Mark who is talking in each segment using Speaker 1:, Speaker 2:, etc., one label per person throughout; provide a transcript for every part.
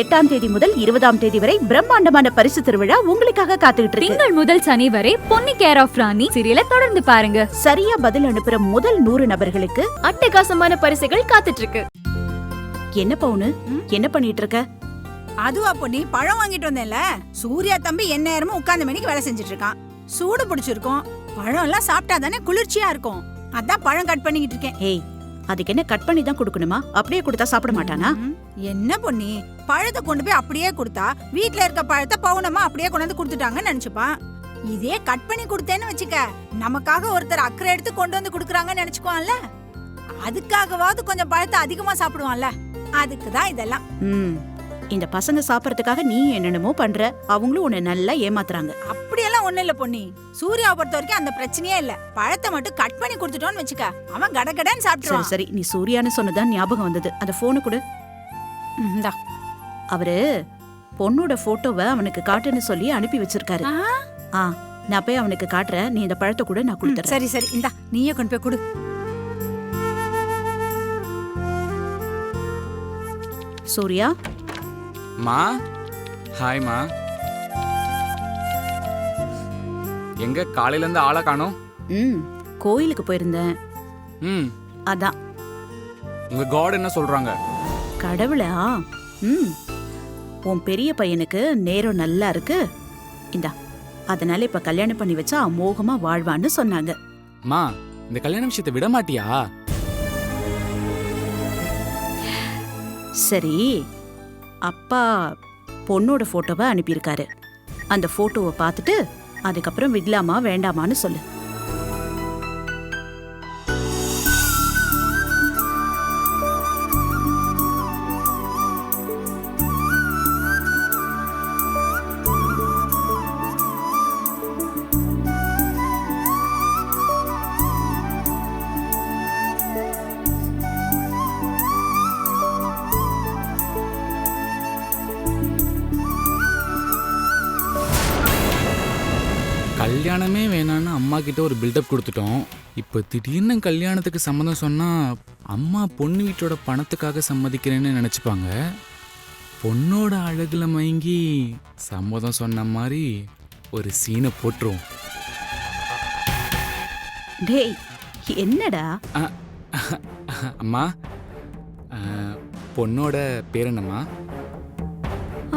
Speaker 1: எட்டாம் தேதி முதல் இருபதாம் தேதி வரை பிரம்மாண்டமான பரிசு திருவிழா உங்களுக்காக காத்துக்கிட்டு இருக்கு.
Speaker 2: திங்கள் முதல் சனி வரை பொன்னி கேர் ஆஃப் ராணி சீரியலை தொடர்ந்து பாருங்க.
Speaker 1: சரியா பதில் அனுப்புற முதல் நூறு நபர்களுக்கு
Speaker 2: அட்டகாசமான பரிசுகள் காத்துட்டு இருக்கு.
Speaker 1: என்ன பவுனு என்ன பண்ணிட்டு இருக்க?
Speaker 3: அதுவா பொண்ணி பழம் வாங்கிட்டு வந்தேன்ல. சூர்யா தம்பி எந்நேரமும் உட்கார்ந்த மணிக்கு வேலை செஞ்சுட்டு இருக்கான். சூடு பிடிச்சிருக்கும். பழம் எல்லாம் சாப்பிட்டா தானே குளிர்ச்சியா இருக்கும். அதான் பழம் கட் பண்ணிக்கிட்டு இருக்கேன்.
Speaker 1: ஏய் அதுக்கு என்ன கட் பண்ணி தான் கொடுக்கணுமா? அப்படியே கொடுத்தா சாப்பிட மாட்டானா?
Speaker 3: என்ன பொண்ணி பழத்தை கொண்டு போய் அப்படியே கொடுத்தா வீட்ல இருக்க பழத்தை பவுனமா அப்படியே கொண்டு வந்து கொடுத்துட்டாங்கன்னு நினைச்சுப்பான் இதே கட் பண்ணி கொடுத்தேன்னு வச்சுக்க நமக்காக ஒருத்தர் அக்கறை எடுத்து கொண்டு வந்து கொடுக்குறாங்கன்னு நினைச்சுக்குவான்ல? அதுக்காகவாவது கொஞ்சம் பழத்தை அதிகமா சாப்பிடுவான்ல? அதுக்கு தான் இதெல்லாம்.
Speaker 1: இந்த பசங்க சாப்பிடறதுக்காக நீ என்னென்னமோ பண்ற அவங்களும் உன்னை நல்லா ஏமாத்துறாங்க.
Speaker 3: அப்படியெல்லாம் ஒண்ணு இல்ல பொன்னி. சூர்யாவை பொறுத்த வரைக்கும் அந்த பிரச்சனையே இல்ல. பழத்தை மட்டும் கட் பண்ணி கொடுத்துட்டோம்னு வச்சுக்க. அவன் கடகடன்னு
Speaker 1: சரி
Speaker 3: சாப்பிட்டுருவான்.
Speaker 1: சரி நீ சூர்யான்னு சொன்னதான் ஞாபகம் வந்தது. அந்த போனு கொடு.
Speaker 3: ம், இந்தா.
Speaker 1: அவரு பொண்ணோட போட்டோவை அவனுக்கு காட்டுன்னு சொல்லி அனுப்பி வச்சிருக்காரு.
Speaker 3: ஆ,
Speaker 1: ஆ நான் போய் அவனுக்கு காட்டுறேன். நீ இந்த பழத்தை கூட நான்
Speaker 3: ம்,
Speaker 1: கொடுத்துறேன்.
Speaker 3: சரி சரி. இந்தா நீயே கொண்டு போய் கொடு.
Speaker 1: சூர்யா?
Speaker 4: மா ஹாய்மா எங்க காலையில இருந்து ஆளை காணோம்?
Speaker 1: ம் கோயிலுக்கு போயிருந்தேன்.
Speaker 4: ம்.
Speaker 1: அதான்.
Speaker 4: உங்க காட் என்ன சொல்றாங்க?
Speaker 1: கடவுளா? ம். உன் பெரிய பையனுக்கு நேரம் நல்லா இருக்கு. இந்தா அதனால இப்ப கல்யாணம் பண்ணி வச்சா அமோகமா வாழ்வான்னு சொன்னாங்க.
Speaker 4: மா இந்த கல்யாண விஷயத்தை விட மாட்டியா?
Speaker 1: சரி அப்பா பொண்ணோட போட்டோவை அனுப்பியிருக்காரு. அந்த போட்டோவை பார்த்துட்டு அதுக்கப்புறம் விடலாமா வேண்டாமான்னு சொல்லு.
Speaker 4: கல்யாணமே வேணான்னு அம்மா கிட்ட ஒரு பில்டப் கொடுத்துட்டோம். இப்போ திடீர்னு கல்யாணத்துக்கு சம்மதம் சொன்னா அம்மா பொண்ணு வீட்டோட பணத்துக்காக சம்மதிக்கிறேன்னு நினைச்சுப்பாங்க. பொண்ணோட அழகுல மயங்கி சம்மதம் சொன்ன மாதிரி ஒரு சீனை போட்டுருவோம்.
Speaker 1: டேய் என்னடா?
Speaker 4: அம்மா பொண்ணோட பேர் என்னம்மா?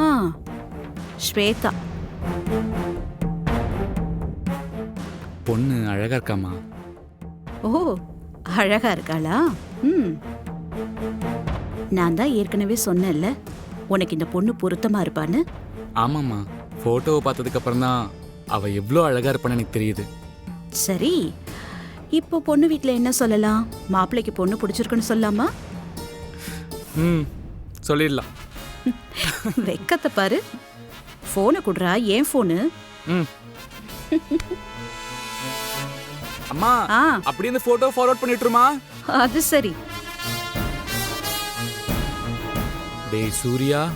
Speaker 1: ஆ ஸ்வேதா.
Speaker 4: பொண்ணு அழகா இருக்காம்மா
Speaker 1: ஓ அழகா இருக்காளா? ம். நான் தான் ஏற்கனவே சொன்னேன்ல உனக்கு இந்த பொண்ணு பொருத்தமா இருப்பான்னு?
Speaker 4: ஆமாம்மா ஃபோட்டோவை பார்த்ததுக்கு அப்புறம் தான் அவ எவ்வளோ அழகா இருப்பான்னு எனக்கு தெரியுது.
Speaker 1: சரி இப்போ பொண்ணு வீட்ல என்ன சொல்லலாம்? மாப்பிள்ளைக்கு பொண்ணு பிடிச்சிருக்குன்னு சொல்லலாமா
Speaker 4: ம் சொல்லிடலாம்.
Speaker 1: வெக்கத்தை பாரு. போனை குடுறா ஏன் போனு?
Speaker 4: ம். அம்மா
Speaker 1: ஆ.
Speaker 4: அப்படியே இந்த ஃபோட்டோ ஃபார்வர்ட் பண்ணிட்டுருமா?
Speaker 1: அது சரி.
Speaker 4: டேய் சூர்யா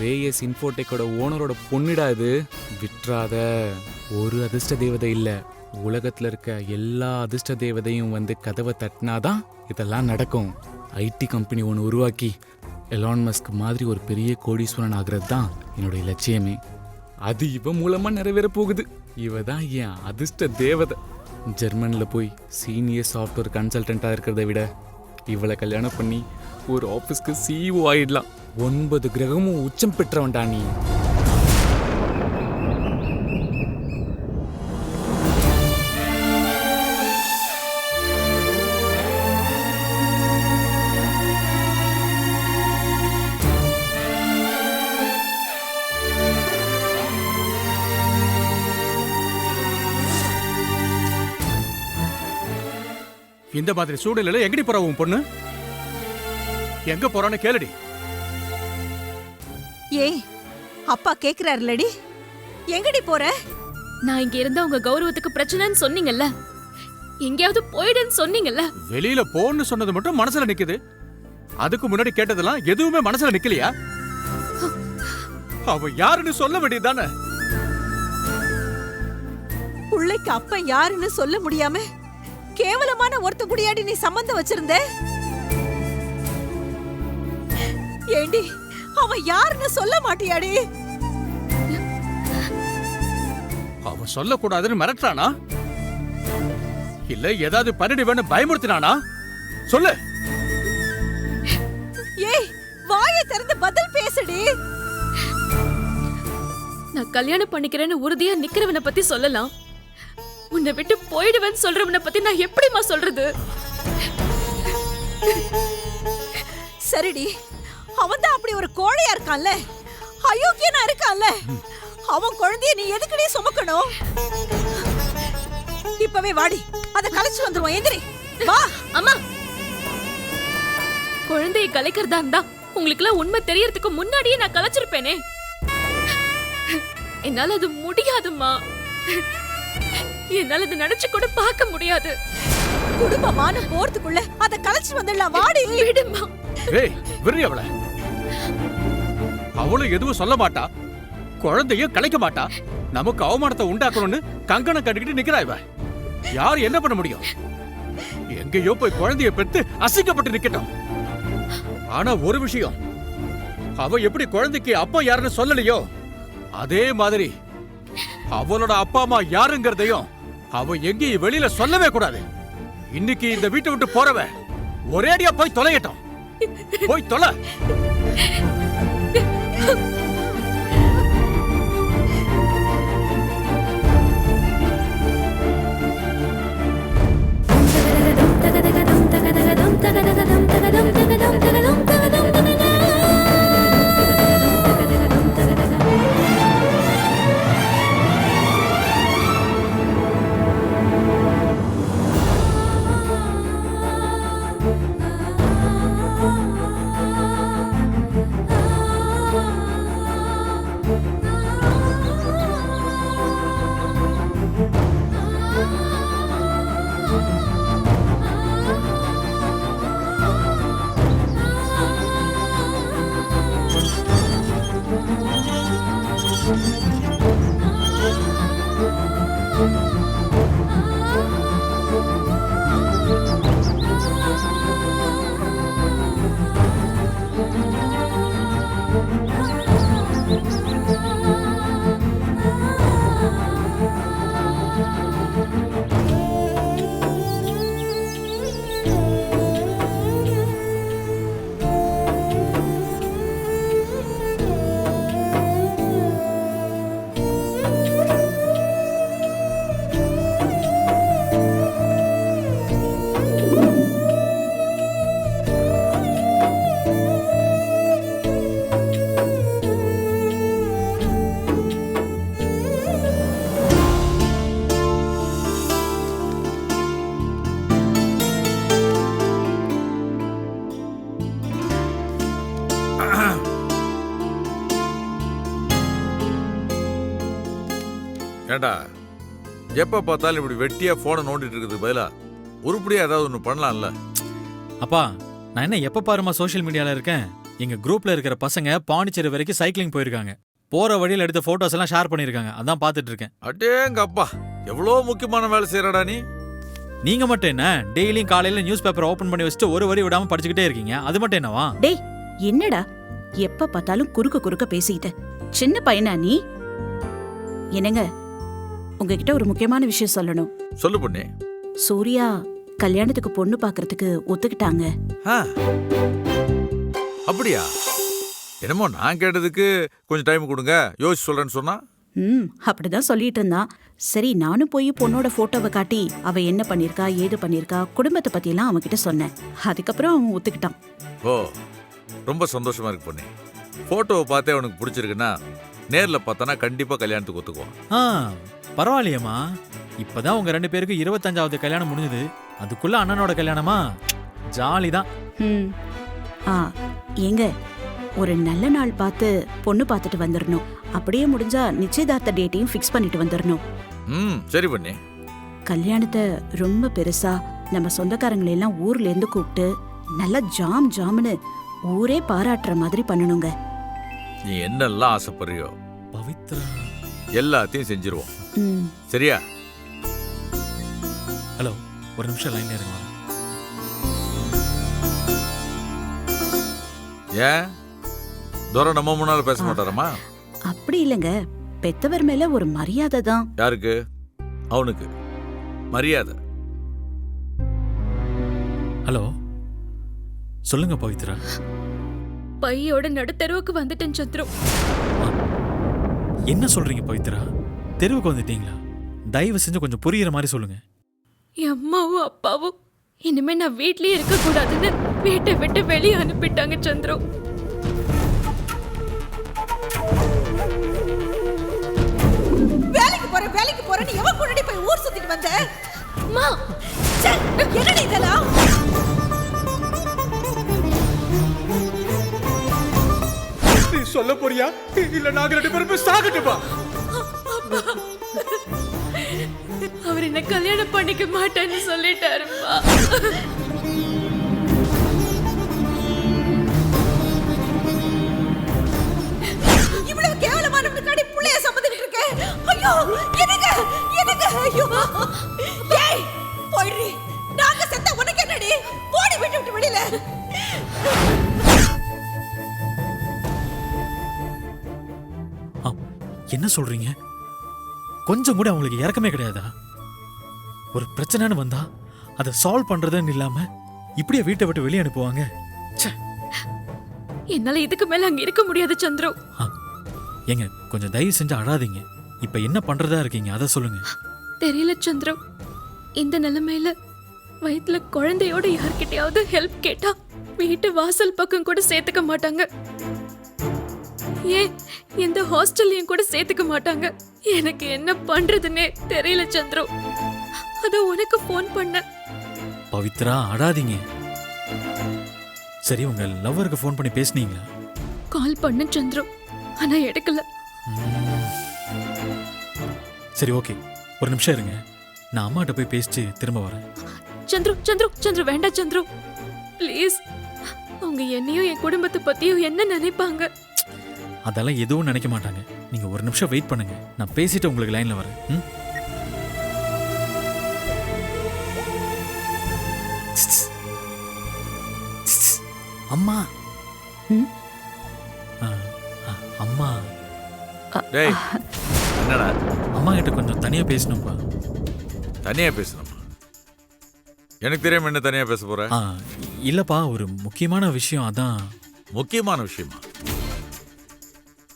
Speaker 4: ரேஎஸ் இன்ஃபோடெக்கோட ஓனரோட பொண்ணுடா இது. விட்றாத. ஒரு அதிர்ஷ்ட தேவதை இல்ல. உலகத்துல இருக்க எல்லா அதிர்ஷ்ட தேவதையும் வந்து கதவை தட்டினாதான் இதெல்லாம் நடக்கும். ஐடி கம்பெனி ஒன்று உருவாக்கி எலான் மஸ்க் மாதிரி ஒரு பெரிய கோடீஸ்வரன் ஆகிறது தான் என்னுடைய லட்சியமே. அது இவ மூலமா நிறைவேற போகுது. இவ தான் என் அதிர்ஷ்ட தேவதை. ஜெர்மனியில் போய் சீனியர் சாஃப்ட்வேர் கன்சல்டண்ட்டாக இருக்கிறத விட இவளை கல்யாணம் பண்ணி ஒரு ஆஃபீஸ்க்கு சிஇஓ ஆயிடலாம். ஒன்பது கிரகமும் உச்சம் பெற்றவன்டா நீ.
Speaker 5: இந்த மாதிரி சூழ்நிலையில எங்கடி போற உன் பொண்ணு? எங்க போறான்னு கேளுடி.
Speaker 3: ஏய் அப்பா கேக்குறாருலடி எங்கடி போற?
Speaker 2: நான் இங்க இருந்த உங்க கௌரவத்துக்கு பிரச்சனைன்னு சொன்னீங்கல்ல. எங்கேயாவது போயிடுன்னு சொன்னீங்கல்ல.
Speaker 5: வெளியில போன்னு சொன்னது மட்டும் மனசுல நிக்குது. அதுக்கு முன்னாடி கேட்டதெல்லாம் எதுவுமே மனசுல நிக்கலையா? அவ யாருன்னு சொல்ல வேண்டியதுதானே?
Speaker 6: பிள்ளைக்கு அப்ப யாருன்னு சொல்ல முடியாம கேவலமான ஒருத்த குடியாடி நீ சம்பந்தம் வச்சிருந்த? ஏண்டி அவன் யாருன்னு சொல்ல மாட்டியாடி?
Speaker 5: அவன் சொல்லக்கூடாதுன்னு மிரட்டுறானா? இல்ல ஏதாவது பண்ணிடு வேணும் பயமுறுத்தினானா? சொல்லு.
Speaker 6: ஏய் வாயை திறந்து பதில் பேசுடி.
Speaker 2: நான் கல்யாணம் பண்ணிக்கிறேன்னு உறுதியா நிக்கிறவனை பத்தி சொல்லலாம். உன்னை விட்டு போயிடுவேன்னு சொல்றவனை பத்தி நான் எப்படிம்மா சொல்றது?
Speaker 6: சரிடி. அவன் தான் அப்படி ஒரு கோழையா இருக்கான்ல. அயோக்கியனா இருக்கான்ல. அவன் குழந்தைய நீ எதுக்குடி சுமக்கணும்? இப்பவே வாடி. அத கலைச்சு வந்துருவோம். எந்திரி. வா.
Speaker 2: அம்மா. குழந்தையை கலைக்கிறதா இருந்தா உங்களுக்கு எல்லாம் உண்மை தெரியறதுக்கு முன்னாடியே நான் கலைச்சிருப்பேனே. என்னால அது முடியாதும்மா. என்னால அது நினைச்சு கூட பார்க்க முடியாது.
Speaker 6: குடும்பமான போறதுக்குள்ள அத கலைச்சு வந்துடலாம். வாடி.
Speaker 2: விடுமா.
Speaker 5: ஏய் விரி அவள. அவளும் எதுவும் சொல்ல மாட்டா. குழந்தையும் கலைக்க மாட்டா. நமக்கு அவமானத்தை உண்டாக்கணும்னு கங்கணம் கட்டிக்கிட்டு நிக்கிறா இவ. யார் என்ன பண்ண முடியும்? எங்கேயோ போய் குழந்தைய பெத்து அசிங்கப்பட்டு நிக்கட்டும். ஆனா ஒரு விஷயம். அவ எப்படி குழந்தைக்கு அப்பா யாருன்னு சொல்லலையோ? அதே மாதிரி அவளோட அப்பா அம்மா யாருங்கிறதையும் அவ எங்கேயும் வெளியில சொல்லவே கூடாது. இன்னைக்கு இந்த வீட்டை விட்டு போறவ ஒரேடியா போய் தொலையட்டும். போய் தொலை.
Speaker 7: ஏண்டா? எப்ப பார்த்தாலும் இப்படி வெட்டியா போனை நோண்டிட்டு இருக்குது பதிலா உருப்படியா ஏதாவது ஒன்று பண்ணலாம்ல?
Speaker 8: அப்பா நான் என்ன எப்ப பாருமா சோஷியல் மீடியால இருக்கேன்? எங்க குரூப்ல இருக்கிற பசங்க பாண்டிச்சேரி வரைக்கும் சைக்கிளிங் போயிருக்காங்க. போற வழியில எடுத்த போட்டோஸ் எல்லாம் ஷேர் பண்ணிருக்காங்க அதான் பார்த்துட்டு இருக்கேன்.
Speaker 7: அட்டேங்க அப்பா எவ்வளோ முக்கியமான வேலை செய்யறடா நீ?
Speaker 8: நீங்க மட்டும் என்ன டெய்லியும் காலையில நியூஸ் பேப்பர் ஓபன் பண்ணி வச்சுட்டு ஒரு வரி விடாம படிச்சுக்கிட்டே இருக்கீங்க. அது மட்டும் என்னவா?
Speaker 1: டேய் என்னடா? எப்ப பார்த்தாலும் குறுக்க குறுக்க பேசிக்கிட்ட. சின்ன பையனா நீ? என்னங்க உங்ககிட்ட ஒரு முக்கியமான விஷயம் சொல்லணும்.
Speaker 7: சொல்லு பொண்ணே
Speaker 1: சூர்யா கல்யாணத்துக்கு பொண்ணு பார்க்கறதுக்கு ஒத்துக்கிட்டாங்க.
Speaker 7: ஆ. அப்படியா? என்னமோ நான் கேட்டதுக்கு கொஞ்சம் டைம் கொடுங்க. யோசிச்சு சொல்றேன்னு சொன்னா?
Speaker 1: ம் அப்படிதான் சொல்லிட்டு இருந்தான். சரி நானும் போய் பொண்ணோட போட்டோவை காட்டி அவ என்ன பண்ணிருக்கா ஏது பண்ணிருக்கா குடும்பத்தை பத்தியெல்லாம் அவன்கிட்ட சொன்னேன். அதுக்கப்புறம் அவன் ஒத்துக்கிட்டான்.
Speaker 7: ஓ ரொம்ப சந்தோஷமா இருக்கு பொண்ணே போட்டோவை பார்த்தே அவனுக்கு பிடிச்சிருக்குன்னா நேர்ல பார்த்தானா கண்டிப்பா கல்யாணத்துக்கு ஒத்துக்குவான்.
Speaker 8: ஆ பரவாயில்லையேம்மா. இப்பதான் உங்க ரெண்டு பேருக்கு இருபத்தஞ்சாவது கல்யாணம் முடிஞ்சது. அதுக்குள்ள அண்ணனோட கல்யாணமா? ஜாலி தான்
Speaker 1: ம். ஆ ஏங்க ஒரு நல்ல நாள் பார்த்து பொண்ணு பார்த்துட்டு வந்துடணும் அப்படியே முடிஞ்சா நிச்சயதார்த்த டேட்டையும் ஃபிக்ஸ் பண்ணிட்டு வந்துடணும்
Speaker 7: ம் சரி பொண்ணே
Speaker 1: கல்யாணத்தை ரொம்ப பெருசா நம்ம சொந்தக்காரங்களை எல்லாம் ஊர்ல இருந்து கூப்பிட்டு நல்லா ஜாம் ஜாம்னு ஊரே பாராட்டுற மாதிரி பண்ணணுங்க.
Speaker 7: நீ என்னெல்லாம் ஆசைப்படுறியோ?
Speaker 8: பவித்ரா.
Speaker 7: எல்லாத்தையும் செஞ்சிருவோம்.
Speaker 1: ம்.
Speaker 7: சரியா?
Speaker 8: ஹலோ ஒரு நிமிஷம் லைன்ல இருங்க
Speaker 7: ஏன்? துரை நம்ம முன்னால பேச மாட்டாரம்மா?
Speaker 1: அப்படி இல்லைங்க. பெத்தவர் மேல ஒரு மரியாதை தான்.
Speaker 7: யாருக்கு? அவனுக்கு. மரியாதை.
Speaker 8: ஹலோ சொல்லுங்க பவித்ரா.
Speaker 2: பையோட நடுத்தெருவுக்கு வந்துட்டேன் சந்துரு
Speaker 8: என்ன சொல்றீங்க பவித்ரா? தெருவுக்கு வந்துட்டீங்களா? தயவு செஞ்சு கொஞ்சம் புரியுற மாதிரி சொல்லுங்க.
Speaker 2: என் அம்மாவும் அப்பாவும் இனிமே நான் வீட்லயே இருக்க கூடாதுன்னு வீட்டை விட்டு வெளியே அனுப்பிட்டாங்க சந்துரு.
Speaker 6: வேலைக்கு போற வேலைக்கு போறேன்னு எவன் முன்னாடி போய் ஊர் சுத்திட்டு வந்த?
Speaker 2: அம்மா
Speaker 6: என்னடி இதெல்லாம்?
Speaker 5: நீ சொல்ல போறியா இல்ல நாங்க ரெண்டு பேரும் சாகட்டுமா?
Speaker 2: அவர் என்ன கல்யாணம் பண்ணிக்க மாட்டேன்னு சொல்லிட்டாருப்பா.
Speaker 6: இவ்வளவு கேவலமான முன்னாடி புள்ளைய சம்மந்துக்கிட்டு இருக்க ஐயோ என்னங்க என்னங்க ஐயோ. ஏய் போயிடுறி. நாங்க செத்த உனக்கு என்னடி? போடி விட்டு விட்டு வெளியில.
Speaker 8: என்ன சொல்றீங்க? கொஞ்சம் கூட அவங்களுக்கு இறக்கமே கிடையாதா? ஒரு பிரச்சனைன்னு வந்தா அதை சால்வ் பண்றதுன்னு இல்லாம இப்படியே வீட்டை விட்டு வெளியே அனுப்புவாங்க.
Speaker 2: என்னால இதுக்கு மேல அங்க இருக்க முடியாது சந்துரு.
Speaker 8: ஏங்க கொஞ்சம் தயவு செஞ்சு அழாதீங்க. இப்ப என்ன பண்றதா இருக்கீங்க? அதை சொல்லுங்க.
Speaker 2: தெரியல சந்துரு. இந்த நிலைமையில வயித்துல குழந்தையோட யார்கிட்டயாவது ஹெல்ப் கேட்டா வீட்டு வாசல் பக்கம் கூட சேர்த்துக்க மாட்டாங்க. ஏன் எந்த ஹாஸ்டல்லையும் கூட சேர்த்துக்க மாட்டாங்க? எனக்கு என்ன பண்றதுன்னே தெரியல சந்துரு. அத உனக்கு ஃபோன் பண்ண
Speaker 8: பவித்ரா அழாதீங்க சரி உங்க லவ்வருக்கு ஃபோன் பண்ணி பேசுனீங்களா?
Speaker 2: கால் பண்ண சந்துரு. ஆனா எடுக்கல.
Speaker 8: சரி ஓகே. ஒரு நிமிஷம் இருங்க. நான் அம்மாட்ட போய் பேசிட்டு திரும்ப வரேன்.
Speaker 2: சந்துரு சந்துரு சந்துரு வேண்டாம் சந்துரு. ப்ளீஸ் அவங்க என்னையும் என் குடும்பத்தை பத்தியும் என்ன நினைப்பாங்க?
Speaker 8: அதெல்லாம் எதுவும் நினைக்க மாட்டாங்க. நீங்க ஒரு நிமிஷம் வெயிட் பண்ணுங்க. நான் பேசிட்டு உங்களுக்கு லைன்ல வரேன். ம்? அம்மா. அம்மா.
Speaker 7: டேய் என்னடா?
Speaker 8: அம்மா கிட்ட கொஞ்சம் தனியா பேசணும்பா.
Speaker 7: தனியா பேசணுமா? எனக்கு தெரியாம என்ன தனியா பேச போற?
Speaker 8: ஆ இல்லப்பா ஒரு முக்கியமான விஷயம் அதான்.
Speaker 7: முக்கியமான விஷயமா?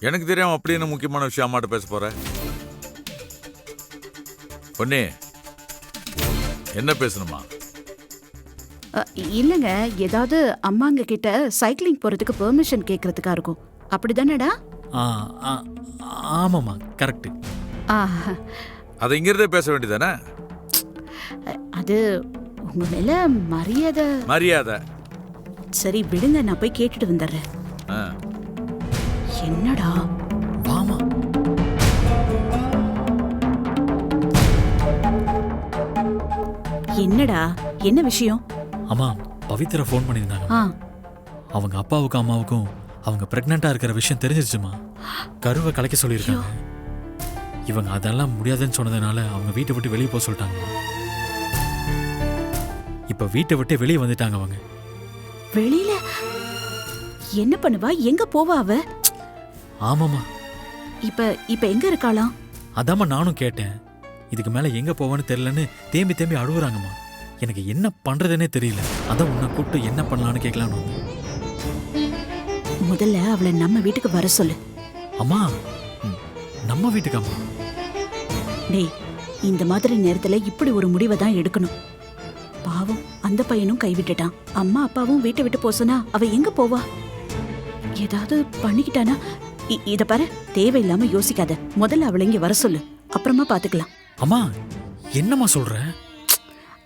Speaker 7: எனக்கு தெரியாம அப்படி என்ன முக்கியமான விஷயம் அம்மாட்ட பேச போற. பொன்னி என்ன பேசணுமா?
Speaker 1: இல்லைங்க. ஏதாவது அம்மாங்க கிட்ட சைக்கிளிங் போறதுக்கு பெர்மிஷன் கேட்கறதுக்கா இருக்கும். அப்படிதானடா?
Speaker 8: ஆ, ஆ, ஆமாம்மா கரெக்ட்
Speaker 1: ஆ,
Speaker 7: அதை இங்கிருந்தே பேச வேண்டியதானே
Speaker 1: அது உங்க மேல மரியாதை.
Speaker 7: மரியாதை.
Speaker 1: சரி விடுங்க. நான் போய் கேட்டுட்டு வந்துடுறேன்.
Speaker 7: ஆ.
Speaker 1: என்னடா?
Speaker 8: வாமா.
Speaker 1: என்னடா? என்ன விஷயம்?
Speaker 8: அம்மா பவித்ரா ஃபோன் பண்ணியிருந்தாங்க.
Speaker 1: ஆ.
Speaker 8: அவங்க அப்பாவுக்கும் அம்மாவுக்கும் அவங்க பிரெக்னெண்டா இருக்கிற விஷயம் தெரிஞ்சிருச்சுமா? கருவை கலைக்க சொல்லியிருக்காங்க. இவங்க அதெல்லாம் முடியாதுன்னு சொன்னதுனால அவங்க வீட்டை விட்டு வெளியே போக சொல்லிட்டாங்க இப்ப வீட்டை விட்டு வெளியே வந்துட்டாங்க அவங்க.
Speaker 1: வெளியில? என்ன பண்ணுவா? எங்க போவா அவ?
Speaker 8: ஆமாம்மா.
Speaker 1: இப்ப இப்ப எங்க இருக்காளாம்
Speaker 8: அதாம்மா நானும் கேட்டேன். இதுக்கு மேல எங்க போவேன்னு தெரியலன்னு தேம்பி தேம்பி அழுகுறாங்கம்மா எனக்கு என்ன பண்றதுன்னே தெரியல. அதான் உன்னை கூப்பிட்டு என்ன பண்ணலான்னு கேட்கலான்னு.
Speaker 1: முதல்ல அவளை நம்ம வீட்டுக்கு வர சொல்லு.
Speaker 8: அம்மா ம், நம்ம வீட்டுக்கு அம்மா
Speaker 1: டேய் இந்த மாதிரி நேரத்துல இப்படி ஒரு முடிவை தான் எடுக்கணும். பாவம் அந்த பையனும் கைவிட்டுட்டான் அம்மா அப்பாவும் வீட்டை விட்டு போசனா அவ எங்க போவா? ஏதாவது பண்ணிக்கிட்டானா? இத பாரு தேவையில்லாம யோசிக்காத. முதல்ல அவளை இங்க வர சொல்லு. அப்புறமா பாத்துக்கலாம்.
Speaker 8: அம்மா என்னம்மா சொல்ற?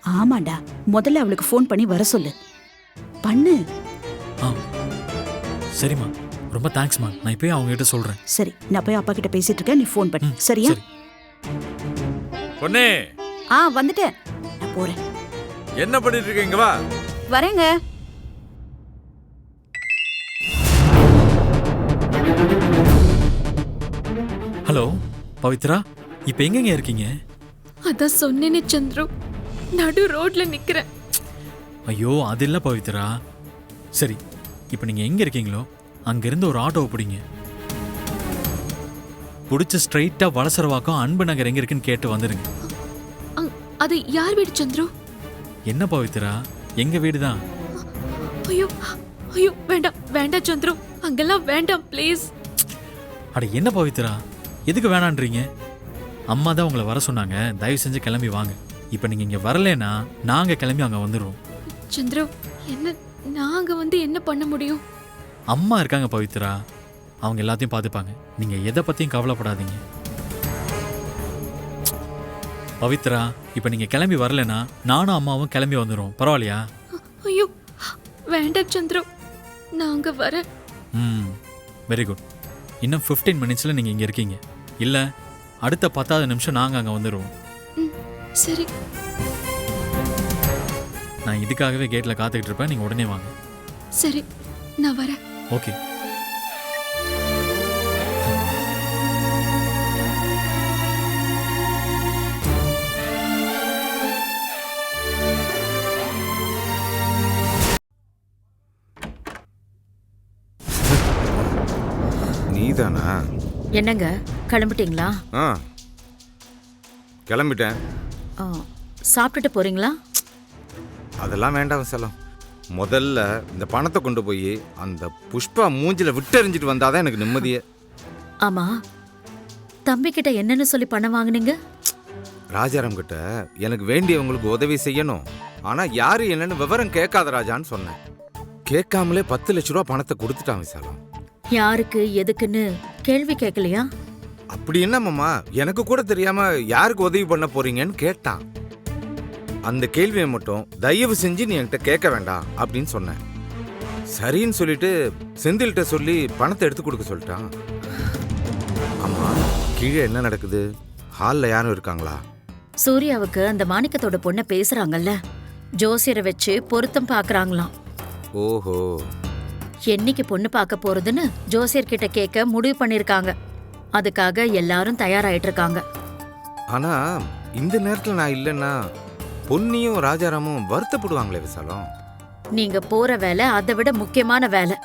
Speaker 1: ஆமாண்டா முதல்ல அவளுக்கு ஃபோன் பண்ணி வர சொல்லு. பண்ணு.
Speaker 8: சரிம்மா. ரொம்ப தேங்க்ஸ்மா நான் இப்போயே அவங்க கிட்ட சொல்றேன்.
Speaker 1: சரி நான் போய் அப்பா கிட்ட பேசிட்டு இருக்கேன் நீ ஃபோன் பண்ணு. சரியா?
Speaker 8: சரி.
Speaker 7: பொன்னி!
Speaker 1: ஆ வந்துட்டேன். நான் போறேன்.
Speaker 7: என்ன பண்ணிட்டு இருக்க இங்க வா.
Speaker 1: வரேங்க.
Speaker 8: ஹலோ பவித்ரா இப்போ எங்கெங்க இருக்கீங்க?
Speaker 2: அதான் சொன்னேனே சந்துரு. நடு ரோட்ல நிக்கிறேன்.
Speaker 8: ஐயோ அது இல்லை பவித்ரா. சரி இப்போ நீங்கள் எங்கே இருக்கீங்களோ அங்கிருந்து ஒரு ஆட்டோவை பிடிங்க. பிடிச்சி ஸ்ட்ரைட்டா வளசரவாக்கம் அன்பு நகர் எங்க இருக்குன்னு கேட்டு வந்துருங்க.
Speaker 2: அங்- அது யார் வீடு சந்துரு?
Speaker 8: என்ன பவித்ரா? எங்க வீடு தான்
Speaker 2: ஐயோ ஐயோ வேண்டாம் வேண்டாம் சந்துரு. அங்கெல்லாம் வேண்டாம் ப்ளீஸ்
Speaker 8: அட என்ன பவித்ரா? எதுக்கு வேணான்றீங்க? அம்மா தான் உங்களை வர சொன்னாங்க. தயவு செஞ்சு கிளம்பி வாங்க. இப்போ நீங்க இங்க வரலைன்னா நாங்க கிளம்பி அங்க வந்துடுவோம்
Speaker 2: சந்துரு என்ன நாங்க வந்து என்ன பண்ண முடியும்?
Speaker 8: அம்மா இருக்காங்க பவித்ரா. அவங்க எல்லாத்தையும் பார்த்துப்பாங்க. நீங்க எதை பத்தியும் கவலைப்படாதீங்க. பவித்ரா இப்போ நீங்க கிளம்பி வரலைன்னா நானும் அம்மாவும் கிளம்பி வந்துடுவோம் பரவாயில்லையா?
Speaker 2: ஐயோ வேண்டாம் சந்துரு. நாங்க வர
Speaker 8: ம் வெரி குட் இன்னும் 15 மினிட்ஸில் நீங்கள் இங்கே இருக்கீங்க. இல்லை அடுத்த பத்தாவது நிமிஷம் நாங்கள் அங்கே வந்துடுவோம்
Speaker 2: சரி.
Speaker 8: நான் இதுக்காகவே கேட்டில் காத்துக்கிட்டு இருப்பேன். நீங்கள் உடனே வாங்க.
Speaker 2: சரி நான் வரேன்.
Speaker 8: ஓகே.
Speaker 6: என்னங்க? கிளம்பிட்டீங்களா?
Speaker 9: ஆ. கிளம்பிட்டேன்.
Speaker 6: ஆ, சாப்பிட்டுட்டு போறீங்களா?
Speaker 9: அதெல்லாம் வேண்டாம் செல்லம். முதல்ல இந்த பணத்தை கொண்டு போய் அந்த புஷ்பா மூஞ்சில விட்டெறிஞ்சிட்டு வந்தாதான் எனக்கு நிம்மதியே.
Speaker 6: ஆமா. தம்பி கிட்ட என்னன்னு சொல்லி பணம் வாங்குனீங்க?
Speaker 9: ராஜாராம் கிட்ட எனக்கு வேண்டியவங்களுக்கு உதவி செய்யணும். ஆனா யாரு என்னன்னு விவரம் கேட்காத ராஜான்னு சொன்னேன். கேட்காமலே பத்து லட்ச ரூபா பணத்தை கொடுத்துட்டான் விசாலம்
Speaker 6: யாருக்கு எதுக்குன்னு கேள்வி கேட்கலையா
Speaker 9: அப்படி என்ன மாமா? எனக்கு கூட தெரியாம யாருக்கு உதவி பண்ண போறீங்கன்னு கேட்டான் அந்த கேள்வியை மட்டும் தயவு செஞ்சு நீ என்கிட்ட கேட்க வேண்டாம் அப்படின்னு சொன்னேன். சரின்னு சொல்லிட்டு செந்தில்கிட்ட சொல்லி பணத்தை எடுத்து கொடுக்க சொல்லிட்டான். ஆமா கீழே என்ன நடக்குது? ஹாலில் யாரும் இருக்காங்களா?
Speaker 6: சூர்யாவுக்கு அந்த மாணிக்கத்தோட பொண்ணை பேசுறாங்கல்ல. ஜோசியரை வச்சு பொருத்தம் பாக்குறாங்களாம்.
Speaker 9: ஓஹோ.
Speaker 6: என்னைக்கு பொண்ணு பார்க்க போறதுன்னு ஜோசியர் கிட்ட கேட்க முடிவு பண்ணிருக்காங்க. அதுக்காக எல்லாரும் தயாராயிட்டு இருக்காங்க.
Speaker 9: ஆனா இந்த நேரத்தில் நான் இல்லைன்னா பொன்னியும் ராஜாராமும் வருத்தப்படுவாங்களே விசாலம்?
Speaker 6: நீங்க போற வேலை அதை விட முக்கியமான வேலை.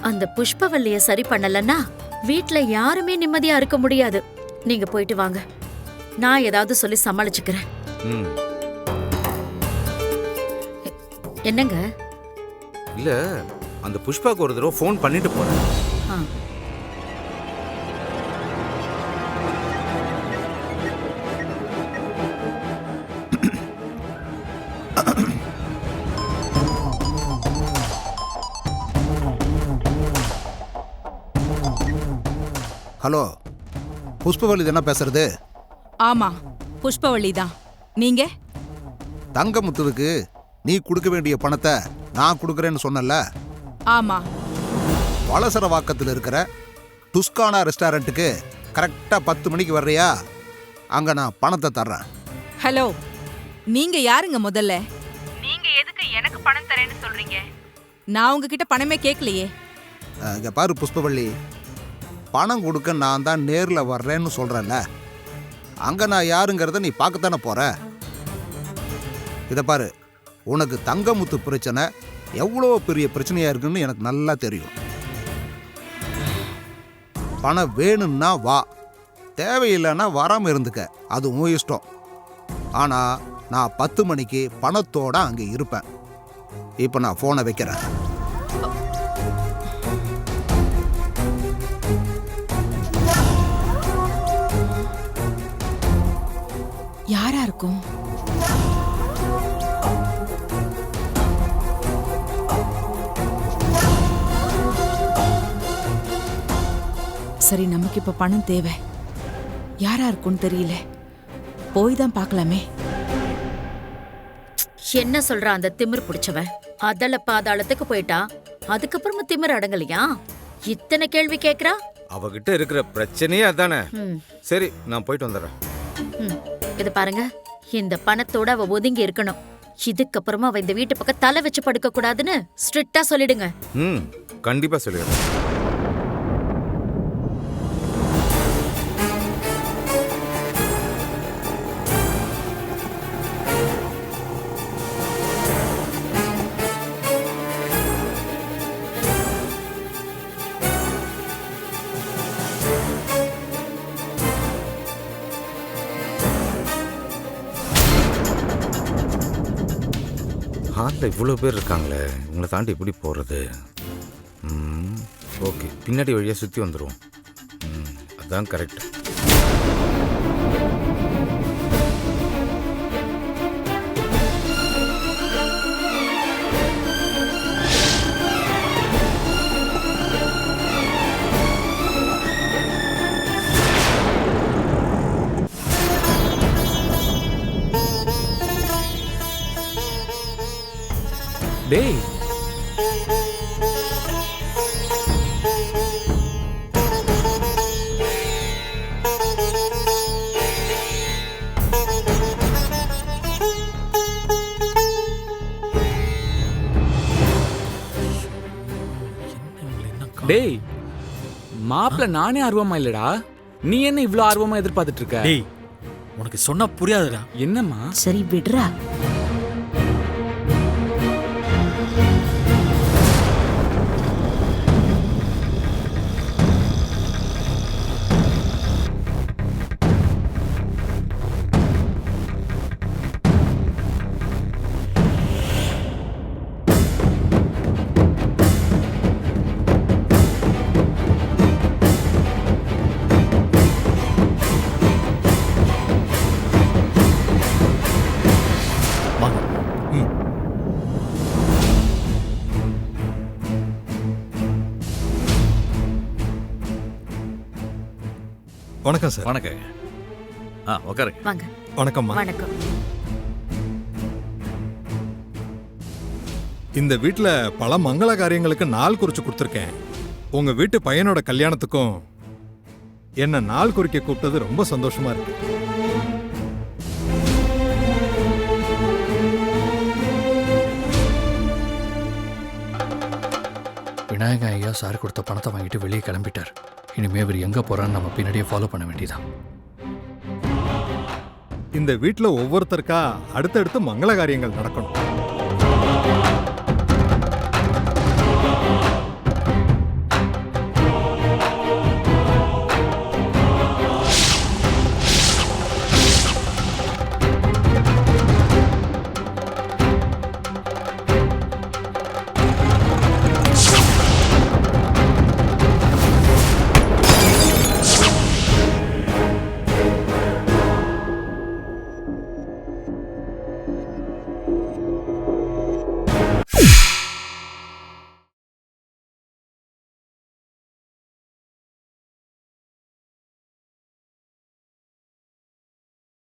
Speaker 6: அந்த புஷ்பவல்லிய சரி பண்ணலன்னா வீட்ல யாருமே நிம்மதியா இருக்க முடியாது. நீங்க போயிட்டு வாங்க. நான் ஏதாவது சொல்லி சமாளிச்சுக்கிறேன்.
Speaker 9: ம்.
Speaker 6: என்னங்க?
Speaker 9: இல்லை அந்த புஷ்பாக்கு ஒரு தடவை ஃபோன் பண்ணிட்டு போறேன்.
Speaker 6: ஆ.
Speaker 10: ஹலோ புஷ்பவல்லி தானே பேசுறது?
Speaker 3: ஆமா புஷ்பவள்ளி தான். நீங்க?
Speaker 10: தங்கமுத்துவுக்கு நீ கொடுக்க வேண்டிய பணத்தை நான் கொடுக்குறேன்னு சொன்னல
Speaker 3: ஆமா.
Speaker 10: வளசரவாக்கத்தில் இருக்கிற டுஸ்கானா ரெஸ்டாரண்ட்டுக்கு கரெக்டாக பத்து மணிக்கு வர்றியா? அங்கே நான் பணத்தை தர்றேன்.
Speaker 3: ஹலோ நீங்க யாருங்க முதல்ல?
Speaker 11: நீங்க எதுக்கு எனக்கு பணம் தரேன்னு சொல்றீங்க?
Speaker 3: நான் உங்ககிட்ட பணமே கேட்கலையே
Speaker 10: இங்கே பாரு புஷ்பவள்ளி. பணம் கொடுக்க நான் தான் நேரில் வர்றேன்னு சொல்கிறேன்ல அங்கே நான் யாருங்கிறத நீ பார்க்கத்தானே போகிற இதை பாரு உனக்கு தங்கமுத்து பிரச்சனை எவ்வளோ பெரிய பிரச்சனையாக இருக்குன்னு எனக்கு நல்லா தெரியும். பணம் வேணும்னா வா. தேவையில்லைன்னா வராமல் இருந்துக்க. அது உன் இஷ்டம். ஆனால் நான் பத்து மணிக்கு பணத்தோட அங்கே இருப்பேன். இப்போ நான் ஃபோனை வைக்கிறேன்.
Speaker 3: சரி நமக்கு இப்ப பணம் தேவை. யாரா இருக்கும்னு தெரியல. போய் தான் பார்க்கலாமே.
Speaker 6: என்ன சொல்ற அந்த திமிர் பிடிச்சவன்? அதல பாதாளத்துக்கு போயிட்டா? அதுக்கப்புறமா திமிர் அடங்கலையா? இத்தனை கேள்வி கேக்குறா?
Speaker 9: அவகிட்ட இருக்கிற பிரச்சனையே அதானே.
Speaker 6: ம்,
Speaker 9: சரி நான் போயிட்டு வந்துடுறேன்.
Speaker 6: ம். இது பாருங்க இந்த பணத்தோட அவ ஒதுங்கி இருக்கணும். இதுக்கப்புறமா அவ இந்த வீட்டு பக்கம் தலை வச்சு படுக்க கூடாதுன்னு ஸ்ட்ரிக்டா சொல்லிடுங்க.
Speaker 9: ம் கண்டிப்பா சொல்லிடுறேன். ஹாலில் இவ்வளோ பேர் இருக்காங்களே இவங்களை தாண்டி எப்படி போகிறது ஓகே. பின்னாடி வழியாக சுற்றி வந்துடுவோம் ம், கரெக்ட்
Speaker 4: டேய். டேய் மாப்பிள்ள நானே ஆர்வமா இல்லடா. நீ என்ன இவ்ளோ ஆர்வமா எதிர்பார்த்துட்டு இருக்க?
Speaker 8: டேய் உனக்கு சொன்னா புரியாதுடா.
Speaker 4: என்னம்மா?
Speaker 1: சரி விடுறா.
Speaker 12: வணக்கம் சார்.
Speaker 7: வணக்கம் ஆ உட்காருங்க
Speaker 6: வாங்க.
Speaker 12: வணக்கம்மா
Speaker 6: வணக்கம்.
Speaker 12: இந்த வீட்ல பல மங்கள காரியங்களுக்கு நாள் குறிச்சு கொடுத்துருக்கேன். உங்க வீட்டு பையனோட கல்யாணத்துக்கும் என்ன நாள் குறிக்க கூப்பிட்டது ரொம்ப சந்தோஷமா இருக்கு.
Speaker 13: விநாயகன் ஐயா சார் கொடுத்த பணத்தை வாங்கிட்டு வெளியே கிளம்பிட்டார். இனிமே இவர் எங்க போறான்னு நம்ம பின்னாடியே ஃபாலோ பண்ண வேண்டியதான்
Speaker 12: இந்த வீட்டில் ஒவ்வொருத்தருக்கா அடுத்தடுத்து மங்கள காரியங்கள் நடக்கணும்.